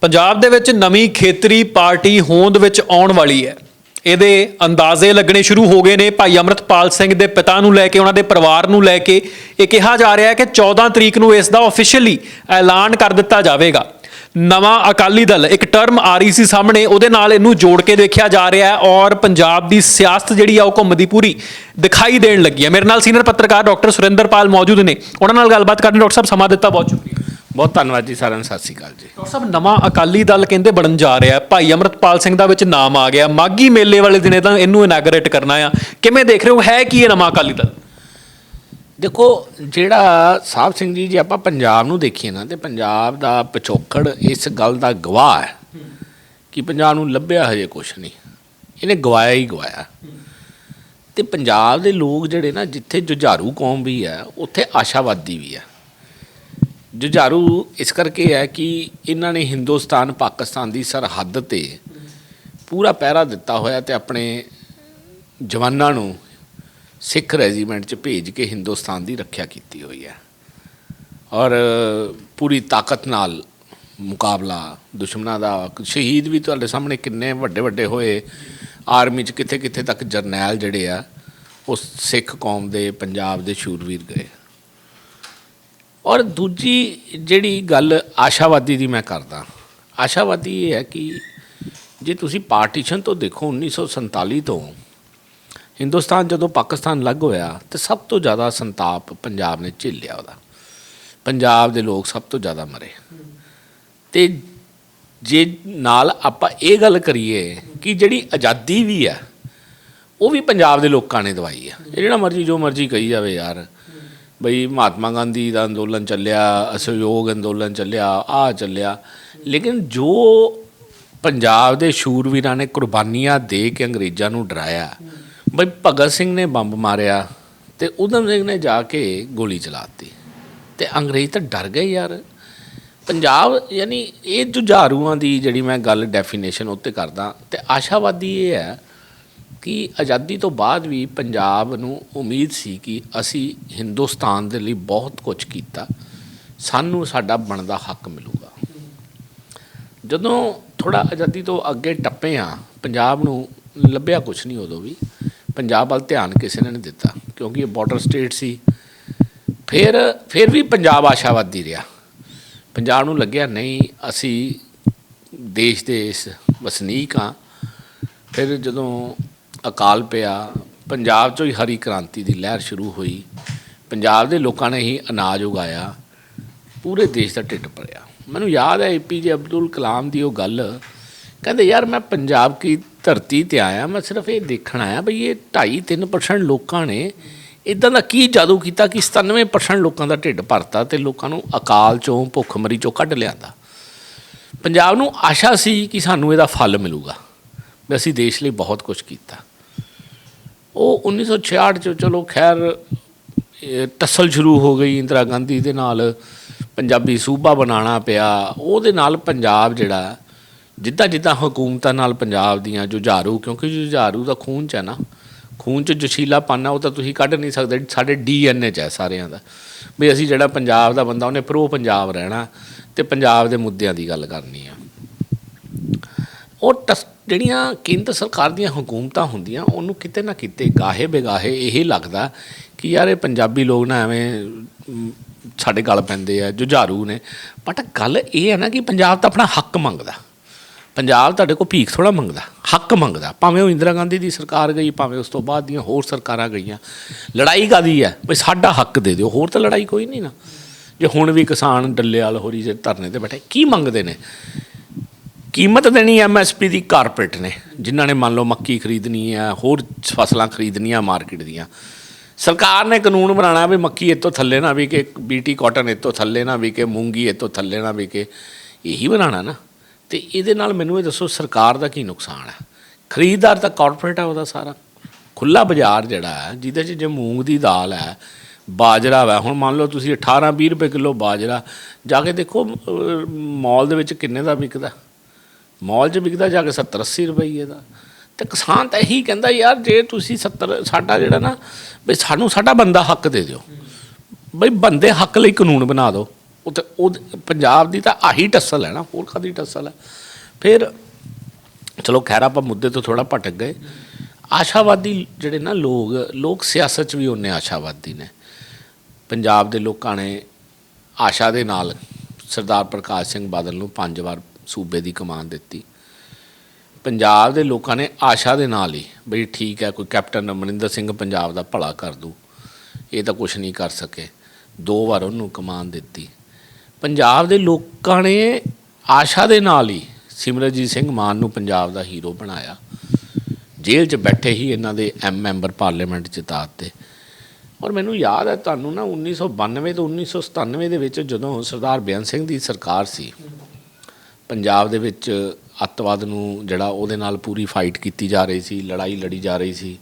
ਪੰਜਾਬ ਦੇ ਵਿੱਚ ਨਵੀਂ ਖੇਤਰੀ ਪਾਰਟੀ ਹੋਂਦ ਵਿੱਚ ਆਉਣ ਵਾਲੀ ਹੈ। ਇਹਦੇ ਅੰਦਾਜ਼ੇ ਲੱਗਣੇ ਸ਼ੁਰੂ ਹੋ ਗਏ ਨੇ। ਭਾਈ ਅਮਰਤਪਾਲ ਸਿੰਘ ਦੇ ਪਿਤਾ ਨੂੰ ਲੈ ਕੇ, ਉਹਨਾਂ ਦੇ ਪਰਿਵਾਰ ਨੂੰ ਲੈ ਕੇ ਇਹ ਕਿਹਾ ਜਾ ਰਿਹਾ ਹੈ ਕਿ 14 ਤਰੀਕ ਨੂੰ ਇਸ ਦਾ ਆਫੀਸ਼ੀਅਲੀ ਐਲਾਨ ਕਰ ਦਿੱਤਾ ਜਾਵੇਗਾ। ਨਵਾਂ ਅਕਾਲੀ ਦਲ, ਇੱਕ ਟਰਮ ਆ ਰਹੀ ਸੀ ਸਾਹਮਣੇ, ਉਹਦੇ ਨਾਲ ਇਹਨੂੰ ਜੋੜ ਕੇ ਦੇਖਿਆ ਜਾ ਰਿਹਾ ਹੈ ਔਰ ਪੰਜਾਬ ਦੀ ਸਿਆਸਤ ਜਿਹੜੀ ਆ ਉਹ ਘੁੰਮਦੀ ਪੂਰੀ ਦਿਖਾਈ ਦੇਣ ਲੱਗੀ ਹੈ। ਮੇਰੇ ਨਾਲ ਸੀਨੀਅਰ ਪੱਤਰਕਾਰ ਡਾਕਟਰ ਸੁਰਿੰਦਰਪਾਲ ਮੌਜੂਦ ਨੇ। ਉਹਨਾਂ ਨਾਲ ਗੱਲਬਾਤ ਕਰਨ ਡਾਕਟਰ ਸਾਹਿਬ ਸਮਾਂ ਦਿੱਤਾ ਬਹੁਤ ਸ਼ੁਕਰੀਆ। ਬਹੁਤ ਧੰਨਵਾਦ ਜੀ ਸਾਰਿਆਂ ਨੂੰ ਸਤਿ ਸ਼੍ਰੀ ਅਕਾਲ ਜੀ। ਡਾਕਟਰ ਸਾਹਿਬ ਨਵਾਂ ਅਕਾਲੀ ਦਲ ਕਹਿੰਦੇ ਬਣਨ ਜਾ ਰਿਹਾ। ਭਾਈ ਅਮਰਤਪਾਲ ਸਿੰਘ ਦਾ ਵਿੱਚ ਨਾਮ ਆ ਗਿਆ। ਮਾਗੀ ਮੇਲੇ ਵਾਲੇ ਦਿਨ ਇਹਦਾ ਇਹਨੂੰ ਇਨਾਗਰੇਟ ਕਰਨਾ ਆ। ਕਿਵੇਂ ਦੇਖ ਰਹੇ ਹੋ? ਹੈ ਕੀ ਇਹ ਨਵਾਂ ਅਕਾਲੀ ਦਲ? ਦੇਖੋ ਜਿਹੜਾ ਸਾਹਿਬ ਸਿੰਘ ਜੀ ਜੇ ਆਪਾਂ ਪੰਜਾਬ ਨੂੰ ਦੇਖੀਏ ਨਾ ਤੇ ਪੰਜਾਬ ਦਾ ਪਿਛੋਕੜ ਇਸ ਗੱਲ ਦਾ ਗਵਾਹ ਹੈ ਕਿ ਪੰਜਾਬ ਨੂੰ ਲੱਭਿਆ ਹਜੇ ਕੁਝ ਨਹੀਂ। ਇਹਨੇ ਗਵਾਇਆ ਹੀ ਗਵਾਇਆ। ਤੇ ਪੰਜਾਬ ਦੇ ਲੋਕ ਜਿਹੜੇ ਨਾ ਜਿੱਥੇ ਜੁਝਾਰੂ ਕੌਮ ਵੀ ਹੈ ਉੱਥੇ ਆਸ਼ਾਵਾਦੀ ਵੀ ਹੈ। ਜੁਝਾਰੂ, ਇਸ ਕਰਕੇ ਹੈ ਕਿ ਇਹਨਾਂ ਨੇ ਹਿੰਦੁਸਤਾਨ, ਪਾਕਿਸਤਾਨ ਦੀ ਸਰਹੱਦ ਤੇ ਪੂਰਾ ਪਹਿਰਾ ਦਿੱਤਾ ਹੋਇਆ ਤੇ ਆਪਣੇ ਜਵਾਨਾਂ ਨੂੰ ਸਿੱਖ ਰੈਜੀਮੈਂਟ 'ਚ ਭੇਜ ਕੇ ਹਿੰਦੁਸਤਾਨ ਦੀ ਰੱਖਿਆ ਕੀਤੀ ਹੋਈ ਹੈ। ਔਰ ਪੂਰੀ ਤਾਕਤ ਨਾਲ ਮੁਕਾਬਲਾ, ਦੁਸ਼ਮਣਾਂ ਦਾ, ਸ਼ਹੀਦ ਵੀ ਤੁਹਾਡੇ ਸਾਹਮਣੇ ਕਿੰਨੇ ਵੱਡੇ ਵੱਡੇ ਹੋਏ, ਆਰਮੀ 'ਚ ਕਿੱਥੇ ਕਿੱਥੇ ਤੱਕ ਜਰਨੈਲ ਜਿਹੜੇ ਆ, ਉਹ ਸਿੱਖ ਕੌਮ ਦੇ, ਪੰਜਾਬ ਦੇ ਸ਼ੂਰਵੀਰ ਗਏ। ਔਰ ਦੂਜੀ ਜਿਹੜੀ ਗੱਲ ਆਸ਼ਾਵਾਦੀ ਦੀ ਮੈਂ ਕਰਦਾ, ਆਸ਼ਾਵਾਦੀ ਇਹ ਹੈ ਕਿ ਜੇ ਤੁਸੀਂ ਪਾਰਟੀਸ਼ਨ ਤੋਂ ਦੇਖੋ 1947 ਤੋਂ, ਹਿੰਦੁਸਤਾਨ ਜਦੋਂ ਪਾਕਿਸਤਾਨ ਲੱਗ ਹੋਇਆ ਤੇ ਸਭ ਤੋਂ ਜ਼ਿਆਦਾ ਸੰਤਾਪ ਪੰਜਾਬ ਨੇ ਝੇਲਿਆ ਉਹਦਾ। ਪੰਜਾਬ ਦੇ ਲੋਕ ਸਭ ਤੋਂ ਜ਼ਿਆਦਾ ਮਰੇ। ਤੇ ਜੇ ਨਾਲ ਆਪਾਂ ਇਹ ਗੱਲ ਕਰੀਏ ਕਿ ਜਿਹੜੀ ਆਜ਼ਾਦੀ ਵੀ ਹੈ, ਉਹ ਵੀ ਪੰਜਾਬ ਦੇ ਲੋਕਾਂ ਨੇ ਦਵਾਈ ਆ। ਜਿਹੜਾ ਮਰਜ਼ੀ ਜੋ ਮਰਜ਼ੀ ਕਹੀ ਜਾਵੇ ਯਾਰ ਬਈ ਮਹਾਤਮਾ ਗਾਂਧੀ ਦਾ ਅੰਦੋਲਨ ਚੱਲਿਆ, ਅਸਹਿਯੋਗ ਅੰਦੋਲਨ ਚੱਲਿਆ ਆ ਚੱਲਿਆ। ਲੇਕਿਨ ਜੋ ਪੰਜਾਬ ਦੇ ਸ਼ੂਰਵੀਰਾਂ ਨੇ ਕੁਰਬਾਨੀਆਂ ਦੇ ਕੇ ਅੰਗਰੇਜ਼ਾਂ ਨੂੰ ਡਰਾਇਆ, ਬਈ ਭਗਤ ਸਿੰਘ ਨੇ ਬੰਬ ਮਾਰਿਆ ਤੇ ਉਦਮ ਸਿੰਘ ਨੇ ਜਾ ਕੇ ਗੋਲੀ ਚਲਾਤੀ ਤੇ ਅੰਗਰੇਜ਼ ਤਾਂ ਡਰ ਗਏ ਯਾਰ। ਪੰਜਾਬ ਯਾਨੀ ਇਹ ਜੁਝਾਰੂਆਂ ਦੀ ਜਿਹੜੀ ਮੈਂ ਗੱਲ ਡੈਫੀਨੇਸ਼ਨ ਉੱਤੇ ਕਰਦਾ ਤੇ ਆਸ਼ਾਵਾਦੀ ਇਹ ਹੈ ਕਿ ਆਜ਼ਾਦੀ ਤੋਂ ਬਾਅਦ ਵੀ ਪੰਜਾਬ ਨੂੰ ਉਮੀਦ ਸੀ ਕਿ ਅਸੀਂ ਹਿੰਦੁਸਤਾਨ ਦੇ ਲਈ ਬਹੁਤ ਕੁਝ ਕੀਤਾ, ਸਾਨੂੰ ਸਾਡਾ ਬਣਦਾ ਹੱਕ ਮਿਲੂਗਾ। ਜਦੋਂ ਥੋੜਾ ਆਜ਼ਾਦੀ ਤੋਂ ਅੱਗੇ ਟੱਪੇ ਆ ਪੰਜਾਬ ਨੂੰ ਲੱਭਿਆ ਕੁਝ ਨਹੀਂ ਉਦੋਂ ਵੀ, ਪੰਜਾਬ ਵੱਲ ਧਿਆਨ ਕਿਸੇ ਨੇ ਨਹੀਂ ਦਿੱਤਾ, ਕਿਉਂਕਿ ਇਹ ਬਾਰਡਰ ਸਟੇਟ ਸੀ। ਫਿਰ ਫਿਰ ਵੀ ਪੰਜਾਬ ਆਸ਼ਾਵਾਦੀ ਰਿਹਾ। ਪੰਜਾਬ ਨੂੰ ਲੱਗਿਆ, ਨਹੀਂ, ਅਸੀਂ ਦੇਸ਼ ਦੇ ਇਸ ਵਸਨੀਕ ਆ ਫਿਰ ਜਦੋਂ ਅਕਾਲ ਪਿਆ। ਪੰਜਾਬ 'ਚੋਂ ਹੀ ਹਰੀ ਕ੍ਰਾਂਤੀ ਦੀ ਲਹਿਰ ਸ਼ੁਰੂ ਹੋਈ। ਪੰਜਾਬ ਦੇ ਲੋਕਾਂ ਨੇ ਹੀ ਅਨਾਜ ਉਗਾਇਆ। ਪੂਰੇ ਦੇਸ਼ ਦਾ ਢਿੱਡ ਭਰਿਆ। ਮੈਨੂੰ ਯਾਦ ਹੈ ਏਪੀਜੇ ਅਬਦੁਲ ਕਲਾਮ ਦੀ ਉਹ ਗੱਲ। ਕਹਿੰਦੇ, ਯਾਰ, ਮੈਂ ਪੰਜਾਬ ਕੀ ਧਰਤੀ ਤੇ ਆਇਆ। ਮੈਂ ਸਿਰਫ ਇਹ ਦੇਖਣ ਆਇਆ ਬਈ ਇਹ 2.5-3% ਲੋਕਾਂ ਨੇ ਇਦਾਂ ਦਾ ਕੀ ਜਾਦੂ ਕੀਤਾ ਕਿ 97% ਲੋਕਾਂ ਦਾ ਢਿੱਡ ਭਰਤਾ ਤੇ ਲੋਕਾਂ ਨੂੰ ਅਕਾਲ ਚੋਂ, ਭੁੱਖਮਰੀ ਚੋਂ ਕੱਢ ਲਿਆਂਦਾ। ਪੰਜਾਬ ਨੂੰ ਆਸ਼ਾ ਸੀ ਕਿ ਸਾਨੂੰ ਇਹਦਾ ਫਲ ਮਿਲੂਗਾ। ਵੀ ਅਸੀਂ ਦੇਸ਼ ਲਈ ਬਹੁਤ ਕੁਝ ਕੀਤਾ। ਉਹ 1966 ਚ ਚਲੋ ਖੈਰ ਟਸਲ ਸ਼ੁਰੂ ਹੋ ਗਈ ਇੰਦਰਾ ਗਾਂਧੀ ਦੇ ਨਾਲ, ਪੰਜਾਬੀ ਸੂਬਾ ਬਣਾਉਣਾ ਪਿਆ। ਉਹਦੇ ਨਾਲ ਪੰਜਾਬ ਜਿਹੜਾ, ਜਿੱਦਾਂ ਜਿੱਦਾਂ ਹਕੂਮਤਾਂ ਨਾਲ ਪੰਜਾਬ ਦੀਆਂ ਜੁਝਾਰੂ, ਕਿਉਂਕਿ ਜੁਝਾਰੂ ਦਾ ਖੂਨ ਚ ਹੈ ਨਾ, ਖੂਨ ਚ ਜਸ਼ੀਲਾ ਪਾਣਾ ਉਹ ਤਾਂ ਤੁਸੀਂ ਕੱਢ ਨਹੀਂ ਸਕਦੇ, ਸਾਡੇ ਡੀਐਨਏ ਚ ਹੈ ਸਾਰਿਆਂ ਦਾ। ਵੀ ਅਸੀਂ ਜਿਹੜਾ ਪੰਜਾਬ ਦਾ ਬੰਦਾ, ਉਹਨੇ ਪ੍ਰੋ ਪੰਜਾਬ ਰਹਿਣਾ, ਤੇ ਪੰਜਾਬ ਦੇ ਮੁੱਦਿਆਂ ਦੀ ਗੱਲ ਕਰਨੀ ਆ। ਉਹ ਟਸ- ਜਿਹੜੀਆਂ ਕੇਂਦਰ ਸਰਕਾਰ ਦੀਆਂ ਹਕੂਮਤਾਂ ਹੁੰਦੀਆਂ, ਉਹਨੂੰ ਕਿਤੇ ਨਾ ਕਿਤੇ ਗਾਹੇ ਬੇਗਾਹੇ ਇਹ ਲੱਗਦਾ ਕਿ ਯਾਰ ਇਹ ਪੰਜਾਬੀ ਲੋਕ ਨਾ ਐਵੇਂ ਸਾਡੇ ਗੱਲ ਪੈਂਦੇ ਆ, ਜੁਝਾਰੂ ਨੇ। ਬਟ ਗੱਲ ਇਹ ਹੈ ਨਾ ਕਿ ਪੰਜਾਬ ਤਾਂ ਆਪਣਾ ਹੱਕ ਮੰਗਦਾ। ਪੰਜਾਬ ਤੁਹਾਡੇ ਕੋਲ ਭੀਖ ਥੋੜਾ ਮੰਗਦਾ, ਹੱਕ ਮੰਗਦਾ। ਭਾਵੇਂ ਉਹ ਇੰਦਰਾ ਗਾਂਧੀ ਦੀ ਸਰਕਾਰ ਗਈ, ਭਾਵੇਂ ਉਸ ਤੋਂ ਬਾਅਦ ਦੀਆਂ ਹੋਰ ਸਰਕਾਰਾਂ ਗਈਆਂ। ਲੜਾਈ ਕਾਦੀ ਹੈ ਵੀ ਸਾਡਾ ਹੱਕ ਦੇ ਦਿਓ, ਹੋਰ ਤਾਂ ਲੜਾਈ ਕੋਈ ਨਹੀਂ ਨਾ। ਜੇ ਹੁਣ ਵੀ ਕਿਸਾਨ ਡੱਲੇ ਵਾਲ ਹੋਰੀ ਜੇ ਧਰਨੇ ਤੇ ਬੈਠੇ, ਕੀ ਮੰਗਦੇ ਨੇ? ਕੀਮਤ ਦੇਣੀ ਐਮਐਸਪੀ ਦੀ ਕਾਰਪੋਰੇਟ ਨੇ ਜਿਨ੍ਹਾਂ ਨੇ ਮੰਨ ਲਓ ਮੱਕੀ ਖਰੀਦਣੀ ਹੈ ਹੋਰ ਫਸਲਾਂ ਖਰੀਦਣੀਆਂ ਮਾਰਕੀਟ ਦੀਆਂ। ਸਰਕਾਰ ਨੇ ਕਾਨੂੰਨ ਬਣਾਉਣਾ ਵੀ ਮੱਕੀ ਇਤੋਂ ਥੱਲੇ ਨਾ ਵਿਕੇ ਕਿ ਬੀਟੀ ਕਾਟਨ ਇਤੋਂ ਥੱਲੇ ਨਾ ਵਿਕੇ ਕਿ ਮੂੰਗੀ ਇਤੋਂ ਥੱਲੇ ਨਾ ਵਿਕੇ। ਇਹੀ ਬਣਾਉਣਾ ਨਾ। ਤੇ ਇਹਦੇ ਨਾਲ ਮੈਨੂੰ ਇਹ ਦੱਸੋ ਸਰਕਾਰ ਦਾ ਕੀ ਨੁਕਸਾਨ ਹੈ? ਖਰੀਦਦਾਰ ਤਾਂ ਕਾਰਪੋਰੇਟ ਹੈ ਉਹਦਾ ਸਾਰਾ। ਖੁੱਲਾ ਬਾਜ਼ਾਰ ਜਿਹੜਾ ਹੈ ਜਿਹਦੇ 'ਚ ਜੇ ਮੂੰਗ ਦੀ ਦਾਲ ਹੈ ਬਾਜਰਾ ਵਾ ਹੁਣ ਮੰਨ ਲਓ ਤੁਸੀਂ 18 20 ਰੁਪਏ ਕਿਲੋ ਬਾਜਰਾ ਜਾ ਕੇ ਦੇਖੋ ਅਹ, ਮਾਲ ਦੇ ਵਿੱਚ ਕਿੰਨੇ ਦਾ ਵਿਕਦਾ? ਮਾਲ 'ਚ ਵਿਕਦਾ ਜਾ ਕੇ 70 80 ਰੁਪਏ ਦਾ ਤੇ ਕਿਸਾਨ ਤਾਂ ਇਹੀ ਕਹਿੰਦਾ ਯਾਰ ਜੇ ਤੁਸੀਂ 70 ਸਾਡਾ ਜਿਹੜਾ ਨਾ ਵੀ ਸਾਨੂੰ ਸਾਡਾ ਬੰਦਾ ਹੱਕ ਦੇ ਦਿਓ। ਬਈ ਬੰਦੇ ਹੱਕ ਲਈ ਕਾਨੂੰਨ ਬਣਾ ਦਿਓ। ਉਹ ਤਾਂ ਉਹ ਪੰਜਾਬ ਦੀ ਤਾਂ ਆਹੀ ਟੱਸਲ ਹੈ ਨਾ, ਹੋਰ ਕਾਦੀ ਟੱਸਲ ਹੈ। ਫਿਰ ਚਲੋ ਖੈਰ ਆਪਾਂ ਮੁੱਦੇ ਤੋਂ ਥੋੜਾ ਭਟਕ ਗਏ। ਆਸ਼ਾਵਾਦੀ ਜਿਹੜੇ ਨਾ ਲੋਕ ਲੋਕ ਸਿਆਸਤ 'ਚ ਵੀ ਉਹਨੇ ਆਸ਼ਾਵਾਦੀ ਨੇ। ਪੰਜਾਬ ਦੇ ਲੋਕਾਂ ਨੇ ਆਸ਼ਾ ਦੇ ਨਾਲ ਸਰਦਾਰ ਪ੍ਰਕਾਸ਼ ਸਿੰਘ ਬਾਦਲ ਨੂੰ ਪੰਜ ਵਾਰ ਸੂਬੇ ਦੀ ਕਮਾਨ ਦਿੱਤੀ। ਪੰਜਾਬ ਦੇ ਲੋਕਾਂ ਨੇ ਆਸ਼ਾ ਦੇ ਨਾਲ ਹੀ ਬਈ ਠੀਕ ਹੈ, ਕੋਈ ਕੈਪਟਨ ਅਮਰਿੰਦਰ ਸਿੰਘ ਪੰਜਾਬ ਦਾ ਭਲਾ ਕਰ ਦੂ। ਇਹ ਤਾਂ ਕੁਝ ਨਹੀਂ ਕਰ ਸਕੇ। ਦੋ ਵਾਰ ਉਹਨੂੰ ਕਮਾਨ ਦਿੱਤੀ। ਪੰਜਾਬ ਦੇ ਲੋਕਾਂ ਨੇ ਆਸ਼ਾ ਦੇ ਨਾਲ ਹੀ ਸਿਮਰਜੀਤ ਸਿੰਘ ਮਾਨ ਨੂੰ ਪੰਜਾਬ ਦਾ ਹੀਰੋ ਬਣਾਇਆ। ਜੇਲ੍ਹ 'ਚ ਬੈਠੇ ਹੀ ਇਹਨਾਂ ਦੇ ਐਮ ਮੈਂਬਰ ਪਾਰਲੀਮੈਂਟ ਜਿਤਾ ਦਿੱਤੇ ਔਰ ਮੈਨੂੰ ਯਾਦ ਹੈ, ਤੁਹਾਨੂੰ ਨਾ 1992 ਤੋਂ 1997 ਦੇ ਵਿੱਚ ਜਦੋਂ ਸਰਦਾਰ ਬੇਅੰਤ ਸਿੰਘ ਦੀ ਸਰਕਾਰ ਸੀ ਪੰਜਾਬ ਦੇ ਵਿੱਚ ਅੱਤਵਾਦ ਨੂੰ ਜਿਹੜਾ ਉਹਦੇ ਨਾਲ ਪੂਰੀ ਫਾਈਟ ਕੀਤੀ ਜਾ ਰਹੀ ਸੀ, ਲੜਾਈ ਲੜੀ ਜਾ ਰਹੀ ਸੀ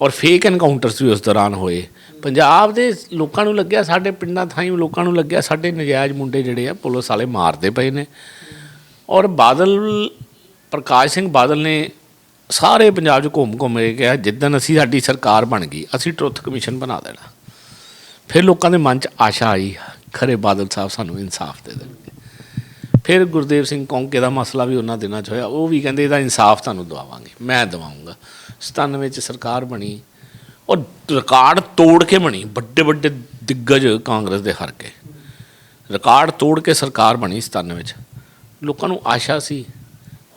ਔਰ ਫੇਕ ਐਨਕਾਊਂਟਰਸ ਵੀ ਉਸ ਦੌਰਾਨ ਹੋਏ। ਪੰਜਾਬ ਦੇ ਲੋਕਾਂ ਨੂੰ ਲੱਗਿਆ, ਸਾਡੇ ਪਿੰਡਾਂ ਥਾਈਂ ਲੋਕਾਂ ਨੂੰ ਲੱਗਿਆ, ਸਾਡੇ ਨਜਾਇਜ਼ ਮੁੰਡੇ ਜਿਹੜੇ ਆ, ਪੁਲਿਸ ਵਾਲੇ ਮਾਰਦੇ ਪਏ ਨੇ। ਔਰ ਬਾਦਲ, ਪ੍ਰਕਾਸ਼ ਸਿੰਘ ਬਾਦਲ ਨੇ ਸਾਰੇ ਪੰਜਾਬ 'ਚ ਘੁੰਮ ਘੁੰਮ ਕੇ ਕਿਹਾ, ਜਿੱਦਣ ਅਸੀਂ ਸਾਡੀ ਸਰਕਾਰ ਬਣ ਗਈ, ਅਸੀਂ ਟਰੁੱਥ ਕਮਿਸ਼ਨ ਬਣਾ ਦੇਣਾ। ਫਿਰ ਲੋਕਾਂ ਦੇ ਮਨ 'ਚ ਆਸ਼ਾ ਆਈ, ਖਰੇ ਬਾਦਲ ਸਾਹਿਬ ਸਾਨੂੰ ਇਨਸਾਫ ਦੇ ਦੇਣਗੇ। ਫਿਰ ਗੁਰਦੇਵ ਸਿੰਘ ਕੌਂਕੇ ਦਾ ਮਸਲਾ ਵੀ ਉਹਨਾਂ ਦਿਨਾਂ 'ਚ ਹੋਇਆ। ਉਹ ਵੀ ਕਹਿੰਦੇ ਇਹਦਾ ਇਨਸਾਫ ਤੁਹਾਨੂੰ ਦਵਾਵਾਂਗੇ, ਮੈਂ ਦਵਾਉਂਗਾ। 97 'ਚ ਸਰਕਾਰ ਬਣੀ ਔਰ ਰਿਕਾਰਡ ਤੋੜ ਕੇ ਬਣੀ, ਵੱਡੇ ਵੱਡੇ ਦਿੱਗਜ ਕਾਂਗਰਸ ਦੇ ਹਾਰ ਕੇ ਰਿਕਾਰਡ ਤੋੜ ਕੇ ਸਰਕਾਰ ਬਣੀ 97 ਵਿੱਚ ਲੋਕਾਂ ਨੂੰ ਆਸ਼ਾ ਸੀ,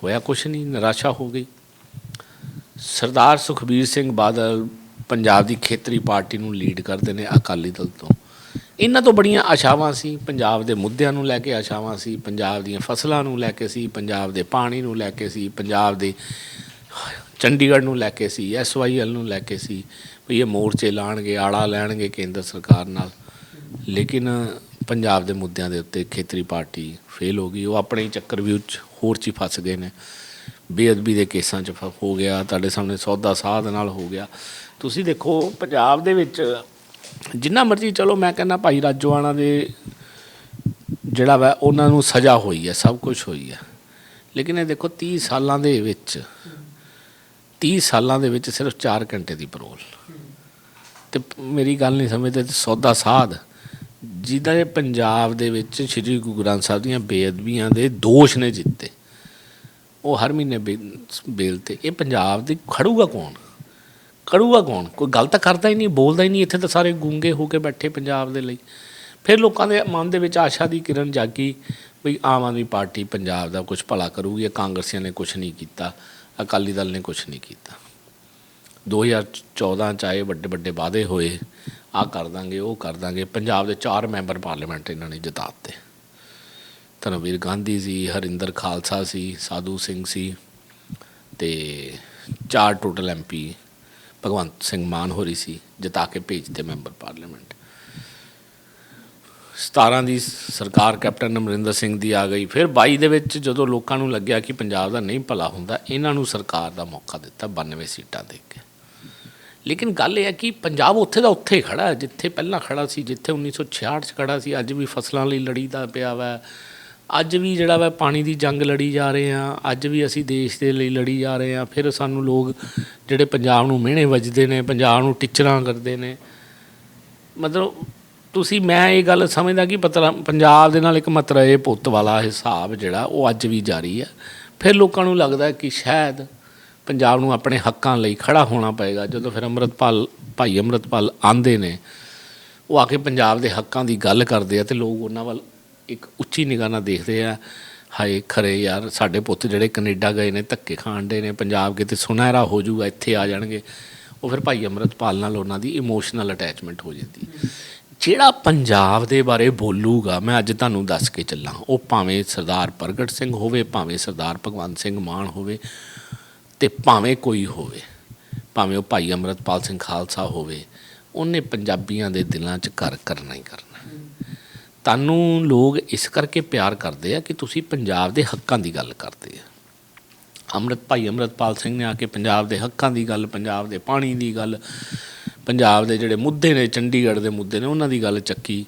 ਹੋਇਆ ਕੁਛ ਨਹੀਂ, ਨਿਰਾਸ਼ਾ ਹੋ ਗਈ। ਸਰਦਾਰ ਸੁਖਬੀਰ ਸਿੰਘ ਬਾਦਲ ਪੰਜਾਬ ਦੀ ਖੇਤਰੀ ਪਾਰਟੀ ਨੂੰ ਲੀਡ ਕਰਦੇ ਨੇ ਅਕਾਲੀ ਦਲ ਤੋਂ। ਇਹਨਾਂ ਤੋਂ ਬੜੀਆਂ ਆਸ਼ਾਵਾਂ ਸੀ। ਪੰਜਾਬ ਦੇ ਮੁੱਦਿਆਂ ਨੂੰ ਲੈ ਕੇ ਆਸ਼ਾਵਾਂ ਸੀ। ਪੰਜਾਬ ਦੀਆਂ ਫਸਲਾਂ ਨੂੰ ਲੈ ਕੇ ਸੀ। ਪੰਜਾਬ ਦੇ ਪਾਣੀ ਨੂੰ ਲੈ ਕੇ ਸੀ। ਪੰਜਾਬ ਦੇ ਚੰਡੀਗੜ੍ਹ ਨੂੰ ਲੈ ਕੇ ਸੀ। ਐਸਵਾਈਐਲ ਨੂੰ ਲੈ ਕੇ ਸੀ। ਵੀ ਇਹ ਮੋਰਚੇ ਲਾਣਗੇ ਆੜਾ ਲੈਣਗੇ ਕੇਂਦਰ ਸਰਕਾਰ ਨਾਲ। ਲੇਕਿਨ ਪੰਜਾਬ ਦੇ ਮੁੱਦਿਆਂ ਦੇ ਉੱਤੇ ਖੇਤਰੀ ਪਾਰਟੀ ਫੇਲ ਹੋ ਗਈ। ਉਹ ਆਪਣੇ ਚੱਕਰ ਵੀ ਉੱਚ ਹੋਰ ਚ ਹੀ ਫਸ ਗਏ ਨੇ। ਬੇਅਦਬੀ ਦੇ ਕੇਸਾਂ 'ਚ ਫ- ਹੋ ਗਿਆ। ਤੁਹਾਡੇ ਸਾਹਮਣੇ ਸੌਦਾ ਸਾਧ ਨਾਲ ਹੋ ਗਿਆ। ਤੁਸੀਂ ਦੇਖੋ, ਪੰਜਾਬ ਦੇ ਵਿੱਚ ਜਿੰਨਾ ਮਰਜ਼ੀ ਚਲੋ, ਮੈਂ ਕਹਿੰਦਾ ਭਾਈ ਰਾਜੋਆਣਾ ਦੇ ਜਿਹੜਾ ਵਾ, ਉਹਨਾਂ ਨੂੰ ਸਜ਼ਾ ਹੋਈ ਹੈ, ਸਭ ਕੁਝ ਹੋਈ ਹੈ। ਲੇਕਿਨ ਇਹ ਦੇਖੋ 30 ਸਾਲਾਂ ਦੇ ਵਿੱਚ 30 ਸਾਲਾਂ ਦੇ ਵਿੱਚ ਸਿਰਫ 4 ਘੰਟੇ ਦੀ ਪਰੋਲ ਤੇ ਮੇਰੀ ਗੱਲ ਨਹੀਂ ਸਮਝਦੇ, ਤੇ ਸੌਦਾ ਸਾਧ। ਜਿਹਦਾ ਇਹ ਪੰਜਾਬ ਦੇ ਵਿੱਚ ਸ੍ਰੀ ਗੁਰੂ ਗ੍ਰੰਥ ਸਾਹਿਬ ਦੀਆਂ ਬੇਅਦਬੀਆਂ ਦੇ ਦੋਸ਼ ਨੇ ਜਿੱਤੇ। ਉਹ ਹਰ ਮਹੀਨੇ ਬੇ- ਬੇਲ ਤੇ। ਇਹ ਪੰਜਾਬ ਦੀ ਖੜੂਗਾ ਕੌਣ? ਕਰੂਗਾ ਕੌਣ? ਕੋਈ ਗੱਲ ਤਾਂ ਕਰਦਾ ਹੀ ਨਹੀਂ, ਬੋਲਦਾ ਹੀ ਨਹੀਂ, ਇੱਥੇ ਤਾਂ ਸਾਰੇ ਗੂੰਗੇ ਹੋ ਕੇ ਬੈਠੇ ਪੰਜਾਬ ਦੇ ਲਈ। ਫਿਰ ਲੋਕਾਂ ਦੇ ਮਨ ਦੇ ਵਿੱਚ ਆਸ਼ਾ ਦੀ ਕਿਰਨ ਜਾਗੀ ਵੀ ਆਮ ਆਦਮੀ ਪਾਰਟੀ ਪੰਜਾਬ ਦਾ ਕੁਝ ਭਲਾ ਕਰੂਗੀ ਕਾਂਗਰਸੀਆਂ ਨੇ ਕੁਝ ਨਹੀਂ ਕੀਤਾ, ਅਕਾਲੀ ਦਲ ਨੇ ਕੁਝ ਨਹੀਂ ਕੀਤਾ। 2014 ਚ ਆਏ, ਵੱਡੇ ਵੱਡੇ ਵਾਅਦੇ ਹੋਏ ਆ ਕਰ ਦਾਂਗੇ, ਉਹ ਕਰ ਦਾਂਗੇ, ਪੰਜਾਬ ਦੇ ਚਾਰ ਮੈਂਬਰ ਪਾਰਲੀਮੈਂਟ ਇਹਨਾਂ ਨੇ ਜਿਤਾ ਦਿੱਤੇ ਧਰਮਵੀਰ ਗਾਂਧੀ ਸੀ, ਹਰਿੰਦਰ ਖਾਲਸਾ ਸੀ, ਸਾਧੂ ਸਿੰਘ ਸੀ ਤੇ ਚਾਰ ਟੋਟਲ ਐਮਪੀ ਭਗਵੰਤ ਸਿੰਘ ਮਾਨ ਹੋਰੀ ਸੀ, ਜਿਤਾ ਕੇ ਭੇਜਤੇ ਮੈਂਬਰ ਪਾਰਲੀਮੈਂਟ। 17 ਦੀ ਸਰਕਾਰ ਕੈਪਟਨ ਅਮਰਿੰਦਰ ਸਿੰਘ ਦੀ ਆ ਗਈ, ਫਿਰ 22 ਦੇ ਵਿੱਚ ਜਦੋਂ ਲੋਕਾਂ ਨੂੰ ਲੱਗਿਆ ਕਿ ਪੰਜਾਬ ਦਾ ਨਹੀਂ ਭਲਾ ਹੁੰਦਾ, ਇਹਨਾਂ ਨੂੰ ਸਰਕਾਰ ਦਾ ਮੌਕਾ ਦਿੱਤਾ 92 ਸੀਟਾਂ ਦੇ ਕੇ। ਲੇਕਿਨ ਗੱਲ ਇਹ ਹੈ ਕਿ ਪੰਜਾਬ ਉੱਥੇ ਦਾ ਉੱਥੇ ਖੜਾ ਜਿੱਥੇ ਪਹਿਲਾਂ ਖੜਾ ਸੀ, ਜਿੱਥੇ 1966 ਚ ਖੜਾ ਸੀ, ਅੱਜ ਵੀ ਫਸਲਾਂ ਲਈ ਲੜੀਦਾ ਪਿਆ ਵਾ। ਅੱਜ ਵੀ ਜਿਹੜਾ ਵਾ ਪਾਣੀ ਦੀ ਜੰਗ ਲੜੀ ਜਾ ਰਹੇ ਆ ਅੱਜ ਵੀ ਅਸੀਂ ਦੇਸ਼ ਦੇ ਲਈ ਲੜੀ ਜਾ ਰਹੇ ਆ ਫਿਰ ਸਾਨੂੰ ਲੋਕ ਜਿਹੜੇ ਪੰਜਾਬ ਨੂੰ ਮਿਹਣੇ ਵੱਜਦੇ ਨੇ, ਪੰਜਾਬ ਨੂੰ ਟਿਚਰਾਂ ਕਰਦੇ ਨੇ। ਮਤਲਬ ਤੁਸੀਂ, ਮੈਂ ਇਹ ਗੱਲ ਸਮਝਦਾ ਕਿ ਪਤਲਾ ਪੰਜਾਬ ਦੇ ਨਾਲ ਇੱਕ ਮਤਰਏ ਪੁੱਤ ਵਾਲਾ ਹਿਸਾਬ ਜਿਹੜਾ, ਉਹ ਅੱਜ ਵੀ ਜਾਰੀ ਹੈ। ਫਿਰ ਲੋਕਾਂ ਨੂੰ ਲੱਗਦਾ ਕਿ ਸ਼ਾਇਦ ਪੰਜਾਬ ਨੂੰ ਆਪਣੇ ਹੱਕਾਂ ਲਈ ਖੜਾ ਹੋਣਾ ਪਏਗਾ। ਜਦੋਂ ਫਿਰ ਅੰਮ੍ਰਿਤਪਾਲ, ਭਾਈ ਅੰਮ੍ਰਿਤਪਾਲ ਆਂਦੇ ਨੇ, ਉਹ ਆ ਕੇ ਪੰਜਾਬ ਦੇ ਹੱਕਾਂ ਦੀ ਗੱਲ ਕਰਦੇ ਆ ਤੇ ਲੋਕ ਉਹਨਾਂ ਵੱਲ ਇੱਕ ਉੱਚੀ ਨਿਗਾਹ ਨਾਲ ਦੇਖਦੇ ਆ। ਹਾਏ, ਖਰੇ ਯਾਰ, ਸਾਡੇ ਪੁੱਤ ਜਿਹੜੇ ਕੈਨੇਡਾ ਗਏ ਨੇ, ਧੱਕੇ ਖਾਣ ਦੇ ਨੇ, ਪੰਜਾਬ ਕਿਤੇ ਸੁਨਹਿਰਾ ਹੋ ਜਾਊਗਾ, ਇੱਥੇ ਆ ਜਾਣਗੇ। ਉਹ ਫਿਰ ਭਾਈ ਅੰਮ੍ਰਿਤਪਾਲ ਨਾਲ ਉਹਨਾਂ ਦੀ ਇਮੋਸ਼ਨਲ ਅਟੈਚਮੈਂਟ ਹੋ ਜਾਂਦੀ। ਜਿਹੜਾ ਪੰਜਾਬ ਦੇ ਬਾਰੇ ਬੋਲੂਗਾ, ਮੈਂ ਅੱਜ ਤੁਹਾਨੂੰ ਦੱਸ ਕੇ ਚੱਲਾਂ। ਉਹ ਭਾਵੇਂ ਸਰਦਾਰ ਪ੍ਰਗਟ ਸਿੰਘ ਹੋਵੇ, ਭਾਵੇਂ ਸਰਦਾਰ ਭਗਵੰਤ ਸਿੰਘ ਮਾਨ ਹੋਵੇ, ਤੇ ਭਾਵੇਂ ਕੋਈ ਹੋਵੇ, ਭਾਵੇਂ ਉਹ ਭਾਈ ਅੰਮ੍ਰਿਤਪਾਲ ਸਿੰਘ ਖਾਲਸਾ ਹੋਵੇ, ਉਹਨੇ ਪੰਜਾਬੀਆਂ ਦੇ ਦਿਲਾਂ 'ਚ ਘਰ ਕਰਨਾ ਹੀ ਕਰਨਾ। ਤੁਹਾਨੂੰ ਲੋਕ ਇਸ ਕਰਕੇ ਪਿਆਰ ਕਰਦੇ ਆ ਕਿ ਤੁਸੀਂ ਪੰਜਾਬ ਦੇ ਹੱਕਾਂ ਦੀ ਗੱਲ ਕਰਦੇ ਆ। ਅੰਮ੍ਰਿਤ ਭਾਈ ਅੰਮ੍ਰਿਤਪਾਲ ਸਿੰਘ ਨੇ ਆ ਕੇ ਪੰਜਾਬ ਦੇ ਹੱਕਾਂ ਦੀ ਗੱਲ, ਪੰਜਾਬ ਦੇ ਪਾਣੀ ਦੀ ਗੱਲ, ਪੰਜਾਬ ਦੇ ਜਿਹੜੇ ਮੁੱਦੇ ਨੇ, ਚੰਡੀਗੜ੍ਹ ਦੇ ਮੁੱਦੇ ਨੇ, ਉਹਨਾਂ ਦੀ ਗੱਲ ਚੱਕੀ,